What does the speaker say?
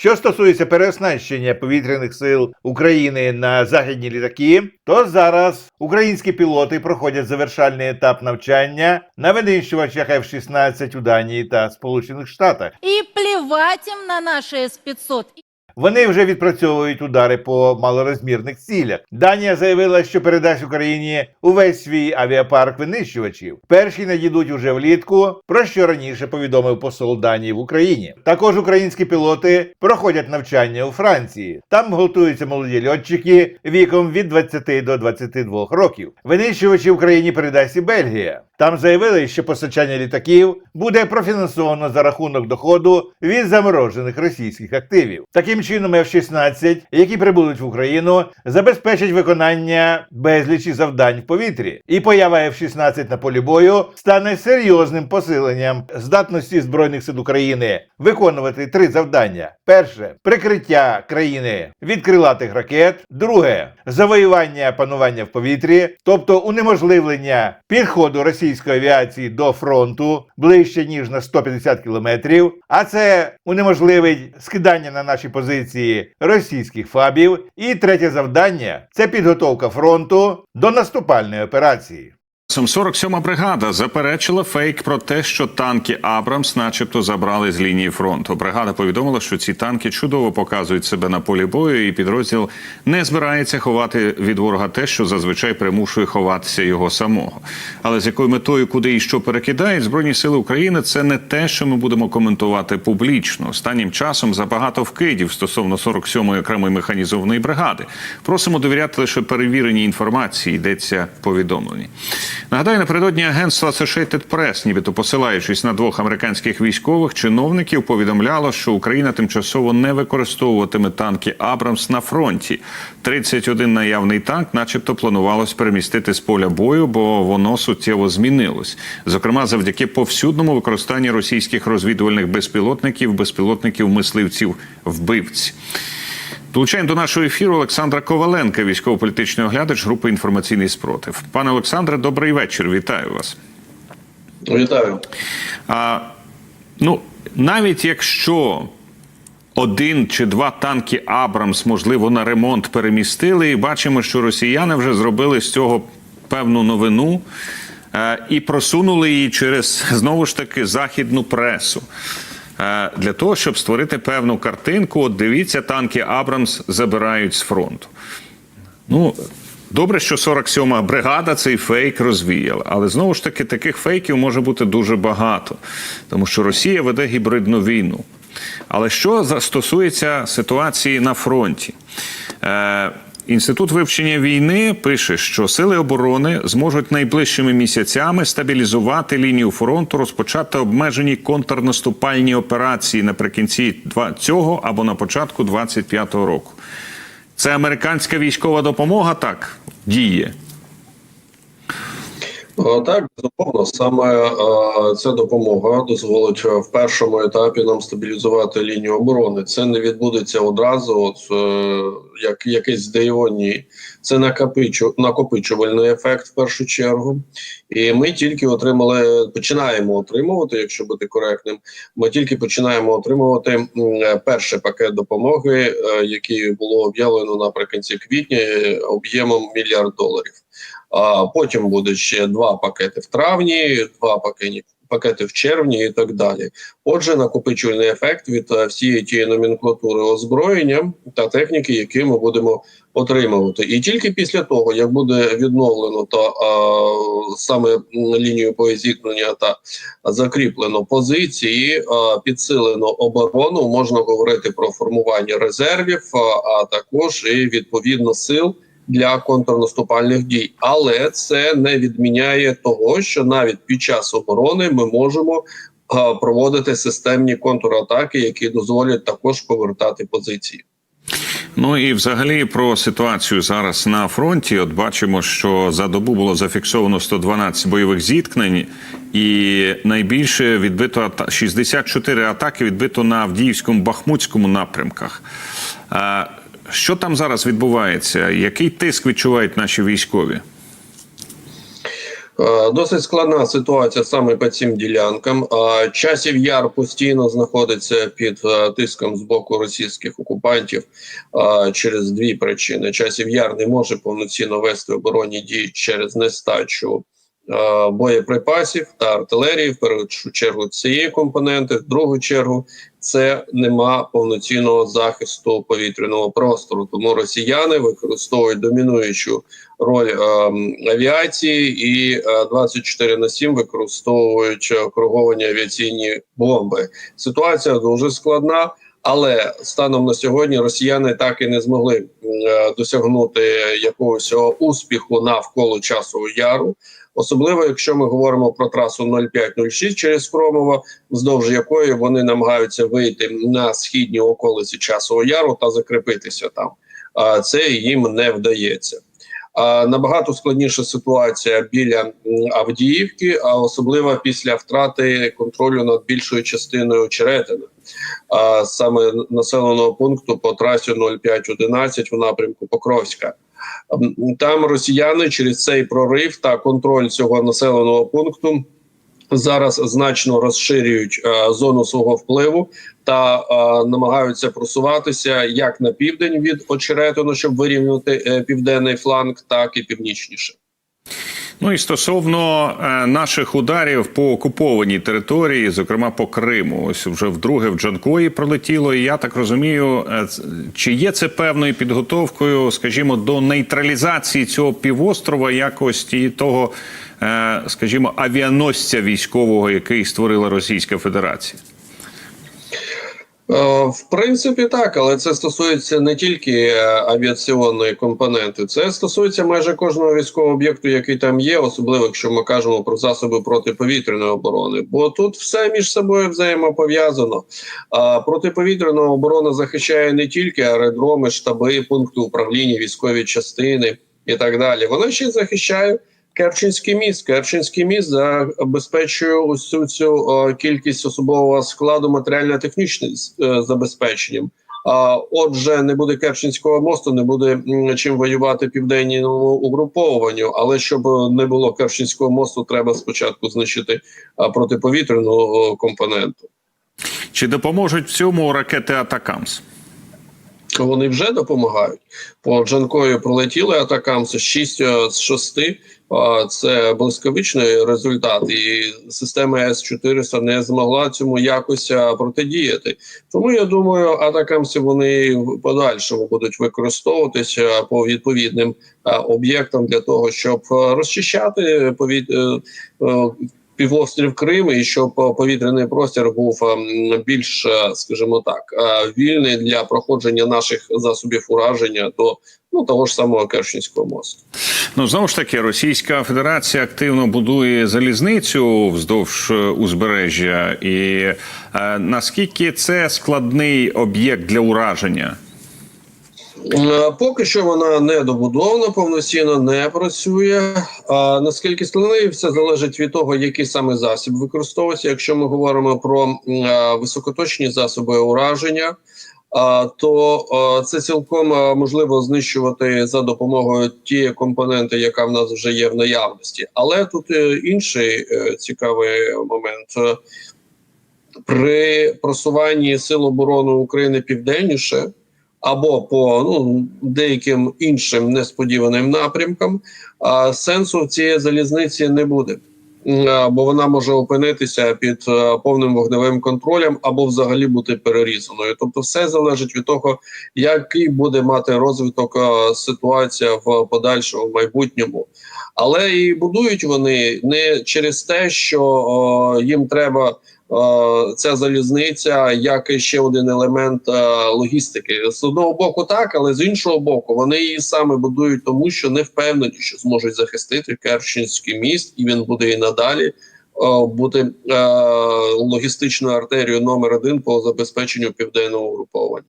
Що стосується переоснащення повітряних сил України на західні літаки, то зараз українські пілоти проходять завершальний етап навчання на винищувачах F-16 у Данії та Сполучених Штатах. І плівать їм на наші С-500. Вони вже відпрацьовують удари по малорозмірних цілях. Данія заявила, що передасть Україні увесь свій авіапарк винищувачів. Перші надійдуть уже влітку, про що раніше повідомив посол Данії в Україні. Також українські пілоти проходять навчання у Франції. Там готуються молоді льотчики віком від 20 до 22 років. Винищувачі Україні передасть і Бельгія. Там заявили, що постачання літаків буде профінансовано за рахунок доходу від заморожених російських активів. Таким чином, F-16, які прибудуть в Україну, забезпечать виконання безлічі завдань в повітрі. І поява F-16 на полі бою стане серйозним посиленням здатності збройних сил України виконувати три завдання: перше прикриття країни від крилатих ракет, друге завоювання панування в повітрі, тобто унеможливлення підходу російської авіації до фронту ближче ніж на 150 кілометрів. А це унеможливить скидання на наші позиції російських фабів. І третє завдання це підготовка фронту до наступальної операції. 47-ма бригада заперечила фейк про те, що танки Абрамс, начебто, забрали з лінії фронту. Бригада повідомила, що ці танки чудово показують себе на полі бою, і підрозділ не збирається ховати від ворога те, що зазвичай примушує ховатися його самого. Але з якою метою, куди і що перекидають збройні сили України, це не те, що ми будемо коментувати публічно. Останнім часом забагато вкидів стосовно 47-ї окремої механізованої бригади. Просимо довіряти лише перевіреній інформації. Йдеться в повідомленні. Нагадаю, напередодні агентство Associated Press, нібито посилаючись на двох американських військових чиновників, повідомляло, що Україна тимчасово не використовуватиме танки Абрамс на фронті. 31 наявний танк, начебто, планувалось перемістити з поля бою, бо воно суттєво змінилось. Зокрема, завдяки повсюдному використанню російських розвідувальних безпілотників, безпілотників мисливців вбивць. Долучаємо до нашого ефіру Олександра Коваленка, військово-політичний оглядач групи інформаційний спротив. Пане Олександре, добрий вечір. Вітаю вас. Вітаю. А, ну, навіть якщо один чи два танки Абрамс, можливо, на ремонт перемістили, і бачимо, що росіяни вже зробили з цього певну новину е, і просунули її через знову ж таки західну пресу. Е, Для того, щоб створити певну картинку, от дивіться, танки Абрамс забирають з фронту. Ну, добре, що 47-ма бригада цей фейк розвіяла. Але знову ж таки, таких фейків може бути дуже багато, тому що Росія веде гібридну війну. Але що стосується ситуації на фронті? Е, Інститут вивчення війни пише, що сили оборони зможуть найближчими місяцями стабілізувати лінію фронту, розпочати обмежені контрнаступальні операції наприкінці цього або на початку 25-го року. Це американська військова допомога так діє. Е, Так, безумовно, саме е, ця допомога дозволить е, в першому етапі нам стабілізувати лінію оборони. Це не відбудеться одразу, от як якесь здивовані. Це накопичу, накопичувальний ефект в першу чергу. І ми тільки отримали, починаємо отримувати, якщо бути коректним. Ми тільки починаємо отримувати перший пакет допомоги, який було об'явлено наприкінці квітня об'ємом мільярд доларів. А потім буде ще два пакети в травні, два пакети, пакети в червні і так далі. Отже, накопичувальний ефект від е, всієї тієї номенклатури озброєння та техніки, які ми будемо отримувати. І тільки після того, як буде відновлено та а, саме м, лінію боєзіткнення та закріплено позиції, а, підсилено оборону, можна говорити про формування резервів, а, а також і відповідно сил для контрнаступальних дій, але це не відміняє того, що навіть під час оборони ми можемо а, проводити системні контратаки, які дозволять також повертати позиції. Ну і взагалі про ситуацію зараз на фронті. От бачимо, що за добу було зафіксовано 112 бойових зіткнень, і найбільше відбито ата- 64 атаки відбито на Авдіївському Бахмутському напрямках. Що там зараз відбувається? Який тиск відчувають наші військові? Е, Досить складна ситуація саме по цим ділянкам. Е, Часів яр постійно знаходиться під е, тиском з боку російських окупантів через дві причини. Часів яр не може повноцінно вести оборонні дії через нестачу боєприпасів та артилерії. В першу чергу цієї компоненти, в другу чергу це нема повноцінного захисту повітряного простору. Тому росіяни використовують домінуючу роль е, авіації і е, 24 на 7 використовують е, кориговані авіаційні бомби. Ситуація дуже складна. Але станом на сьогодні росіяни так і не змогли е, досягнути якогось успіху навколо часового яру, особливо якщо ми говоримо про трасу 0506 через Кромово, вздовж якої вони намагаються вийти на східні околиці часового яру та закріпитися там. А це їм не вдається. А набагато складніша ситуація біля Авдіївки, а особливо після втрати контролю над більшою частиною Черетина, а саме населеного пункту по трасі 0511 в напрямку Покровська. М, Там росіяни через цей прорив та контроль цього населеного пункту зараз значно розширюють е, зону свого впливу та е, намагаються просуватися як на південь від очеретину, щоб вирівняти е, південний фланг, так і північніше. Ну і стосовно е, наших ударів по окупованій території, зокрема по Криму, ось вже вдруге в Джанкої пролетіло. І я так розумію, е, чи є це певною підготовкою, скажімо, до нейтралізації цього півострова, якості того, е, скажімо, авіаносця військового, який створила Російська Федерація? Е, В принципі, так, але це стосується не тільки е, авіаційної компоненти, це стосується майже кожного військового об'єкту, який там є, особливо якщо ми кажемо про засоби протиповітряної оборони. Бо тут все між собою взаємопов'язано. А протиповітряна оборона захищає не тільки аеродроми, штаби, пункти управління, військові частини і так далі. Вона ще й захищає. Керченський міст. Керченський міст забезпечує усю цю е, кількість особового складу матеріально-технічним е, забезпеченням. А отже, не буде Керченського мосту, не буде чим воювати південному угруповуванню. Але щоб не було Керченського мосту, треба спочатку знищити протиповітряну компоненту. Чи допоможуть в цьому ракети Атакамс? Вони вже допомагають. По Джанкою пролетіли атакамси 6 з 6. Це блискавичний результат, і система С-400 не змогла цьому якось протидіяти. Тому я думаю, атакамси вони в подальшому будуть використовуватися по відповідним об'єктам для того, щоб розчищати повіт... е, е, півострів Крим і щоб е, повітряний простір був ем, більш, е, скажімо так, е, вільний для проходження наших засобів ураження до ну того ж самого Керченського мосту. Ну знову ж таки, Російська Федерація активно будує залізницю вздовж е, узбережжя, і е, наскільки це складний об'єкт для ураження? Е, Поки що вона не добудована, повноцінно не працює. А наскільки складний, все залежить від того, який саме засіб використовується. Якщо ми говоримо про е, високоточні засоби ураження, то е, це цілком можливо знищувати за допомогою тієї компоненти, яка в нас вже є в наявності. Але тут інший цікавий момент. При просуванні сил оборони України південніше або по ну, деяким іншим несподіваним напрямкам, а сенсу в цієї залізниці не буде. Бо вона може опинитися під е, повним вогневим контролем або взагалі бути перерізаною. Тобто, все залежить від того, який буде мати розвиток е, ситуація в подальшому майбутньому. Але і будують вони не через те, що е, їм треба ця залізниця як ще один елемент е, логістики. З одного боку, так, але з іншого боку, вони її саме будують, тому що не впевнені, що зможуть захистити Керченський міст, і він буде і надалі. е, Бути е, логістичною артерією номер один по забезпеченню південного угруповання.